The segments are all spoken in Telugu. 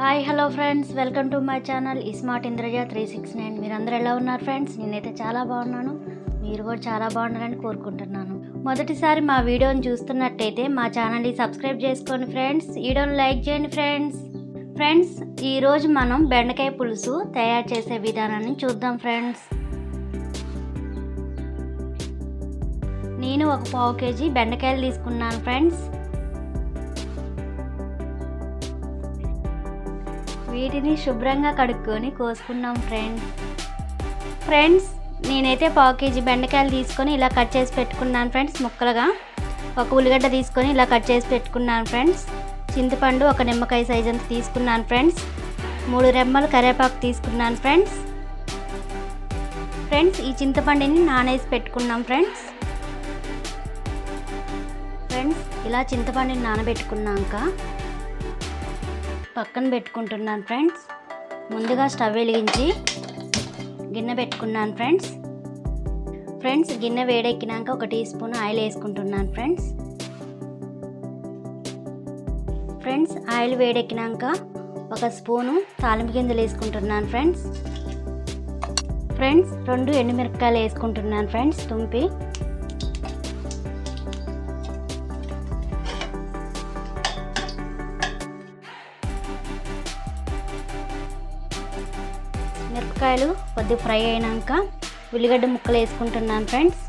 Hi hello friends. Welcome to my channel ismart Indraja three six nine. మీరందరూ ఎలా ఉన్నారు ఫ్రెండ్స్? నేనైతే చాలా బాగున్నాను. మీరు కూడా చాలా బాగున్నారని కోరుకుంటున్నాను. మొదటిసారి మా వీడియోని చూస్తున్నట్టయితే మా ఛానల్ని సబ్స్క్రైబ్ చేసుకోండి ఫ్రెండ్స్. వీడియోని లైక్ చేయండి ఫ్రెండ్స్. ఫ్రెండ్స్ ఈరోజు మనం బెండకాయ పులుసు తయారు చేసే విధానాన్ని చూద్దాం ఫ్రెండ్స్. నేను ఒక పావు కేజీ బెండకాయలు తీసుకున్నాను ఫ్రెండ్స్. వీటిని శుభ్రంగా కడుక్కొని కోసుకున్నాం ఫ్రెండ్స్ ఫ్రెండ్స్ నేనైతే పావు కేజీ బెండకాయలు తీసుకొని ఇలా కట్ చేసి పెట్టుకున్నాను ఫ్రెండ్స్ ముక్కలుగా. ఒక ఉల్లిగడ్డ తీసుకొని ఇలా కట్ చేసి పెట్టుకున్నాను ఫ్రెండ్స్ చింతపండు ఒక నిమ్మకాయ సైజ్ అంత తీసుకున్నాను ఫ్రెండ్స్ మూడు రెమ్మలు కరివేపాకు తీసుకున్నాను ఫ్రెండ్స్ ఫ్రెండ్స్ ఈ చింతపండుని నానేసి పెట్టుకున్నాం ఫ్రెండ్స్ ఫ్రెండ్స్ ఇలా చింతపండుని నానబెట్టుకున్నాక పక్కన పెట్టుకుంటున్నాను ఫ్రెండ్స్. ముందుగా స్టవ్ వెలిగించి గిన్నె పెట్టుకున్నాను ఫ్రెండ్స్. ఫ్రెండ్స్ గిన్నె వేడెక్కినాక ఒక టీ స్పూన్ ఆయిల్ వేసుకుంటున్నాను ఫ్రెండ్స్. ఫ్రెండ్స్ ఆయిల్ వేడెక్కినాక ఒక స్పూను తాలింపు గింజలు వేసుకుంటున్నాను ఫ్రెండ్స్. ఫ్రెండ్స్ రెండు ఎండుమిరపకాయలు వేసుకుంటున్నాను ఫ్రెండ్స్ తుంపి. మిరపకాయలు కొద్దిగా ఫ్రై అయినాక ఉల్లిగడ్డ ముక్కలు వేసుకుంటున్నాను ఫ్రెండ్స్.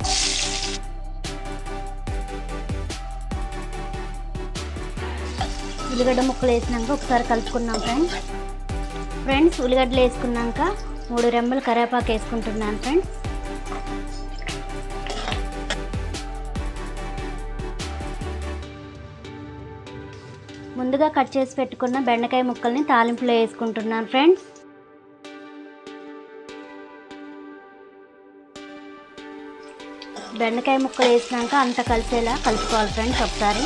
ఉల్లిగడ్డ ముక్కలు వేసినాక ఒకసారి కలుపుకున్నాం ఫ్రెండ్స్. ఫ్రెండ్స్ ఉల్లిగడ్డలు వేసుకున్నాక మూడు రెమ్మలు కరివేపాకు వేసుకుంటున్నాను ఫ్రెండ్స్. ముందుగా కట్ చేసి పెట్టుకున్న బెండకాయ ముక్కల్ని తాలింపులో వేసుకుంటున్నాను ఫ్రెండ్స్. బెండకాయ ముక్కలు వేసినాక అంత కలిసేలా కలుపుకోవాలి ఫ్రెండ్స్ ఒకసారి.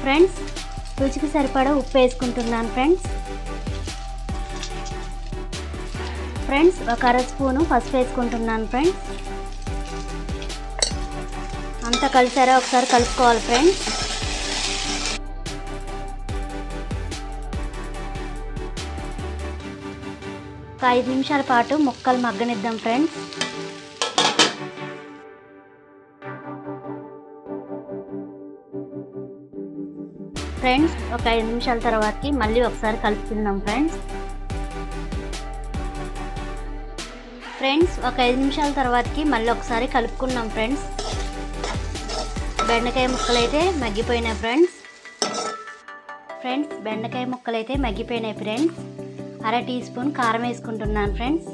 ఫ్రెండ్స్ రుచికి సరిపడా ఉప్పు వేసుకుంటున్నాను ఫ్రెండ్స్. ఫ్రెండ్స్ ఒక అర స్పూను పసుపు వేసుకుంటున్నాను ఫ్రెండ్స్. అంతా కలిసారా ఒకసారి కలుపుకోవాలి ఫ్రెండ్స్. ఒక ఐదు నిమిషాల పాటు ముక్కలు మగ్గనిద్దాం ఫ్రెండ్స్ ఫ్రెండ్స్ ఒక ఐదు నిమిషాల తర్వాతకి మళ్ళీ ఒకసారి కలుపుకుందాం ఫ్రెండ్స్ ఫ్రెండ్స్ ఒక ఐదు నిమిషాల తర్వాతకి మళ్ళీ ఒకసారి కలుపుకున్నాం ఫ్రెండ్స్ బెండకాయ ముక్కలు అయితే మగ్గిపోయినాయి ఫ్రెండ్స్ ఫ్రెండ్స్ బెండకాయ ముక్కలు అయితే మగ్గిపోయినాయి ఫ్రెండ్స్ అర టీ స్పూన్ కారం వేసుకుంటున్నాను ఫ్రెండ్స్.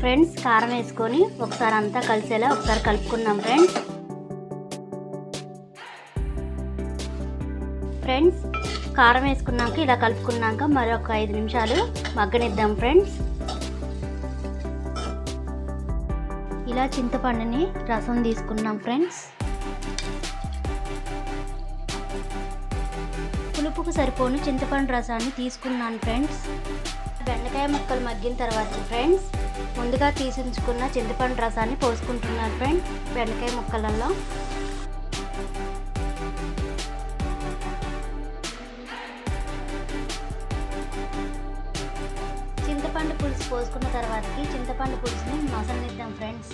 ఫ్రెండ్స్ కారం వేసుకొని ఒకసారి అంతా కలిసేలా ఒకసారి కలుపుకున్నాం ఫ్రెండ్స్. ఫ్రెండ్స్ కారం వేసుకున్నాక ఇలా కలుపుకున్నాక మరొక ఐదు నిమిషాలు మగ్గనిద్దాం ఫ్రెండ్స్. ఇలా చింతపండుని రసం తీసుకున్నాం ఫ్రెండ్స్. పులుపుకు సరిపోను చింతపండు రసాన్ని తీసుకున్నాను ఫ్రెండ్స్. బెండకాయ ముక్కలు మగ్గిన తర్వాత ఫ్రెండ్స్ ముందుగా తీసించుకున్న చింతపండు రసాన్ని పోసుకుంటున్నాను ఫ్రెండ్స్ బెండకాయ ముక్కలలో చింతపండు పులుసు పోసుకున్న తర్వాతకి చింతపండు పులుసుని మసలనిద్దాం ఫ్రెండ్స్.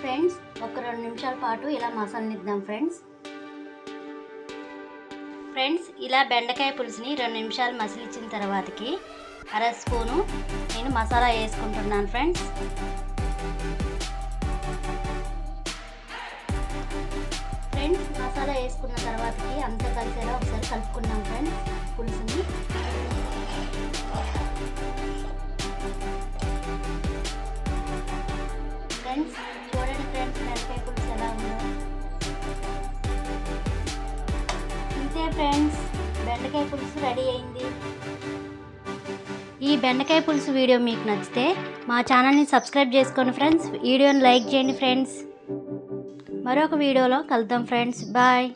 ఫ్రెండ్స్ ఒక రెండు నిమిషాల పాటు ఇలా మసలనిద్దాం ఫ్రెండ్స్. ఫ్రెండ్స్ ఇలా బెండకాయ పులుసుని రెండు నిమిషాలు మసిలిచ్చిన తర్వాతకి అర స్పూను నేను మసాలా వేసుకుంటున్నాను ఫ్రెండ్స్. ఫ్రెండ్స్ మసాలా వేసుకున్న తర్వాతకి అంతా కలిసేలా ఒకసారి కలుపుకున్నాం ఫ్రెండ్స్ పులుసుని. ఫ్రెండ్స్ బెండకాయ పులుసు రెడీ అయింది. ఈ బెండకాయ పులుసు వీడియో మీకు నచ్చితే మా ఛానల్ని సబ్స్క్రైబ్ చేసుకోండి ఫ్రెండ్స్. వీడియోని లైక్ చేయండి ఫ్రెండ్స్. మరొక వీడియోలో కలుద్దాం ఫ్రెండ్స్. బాయ్.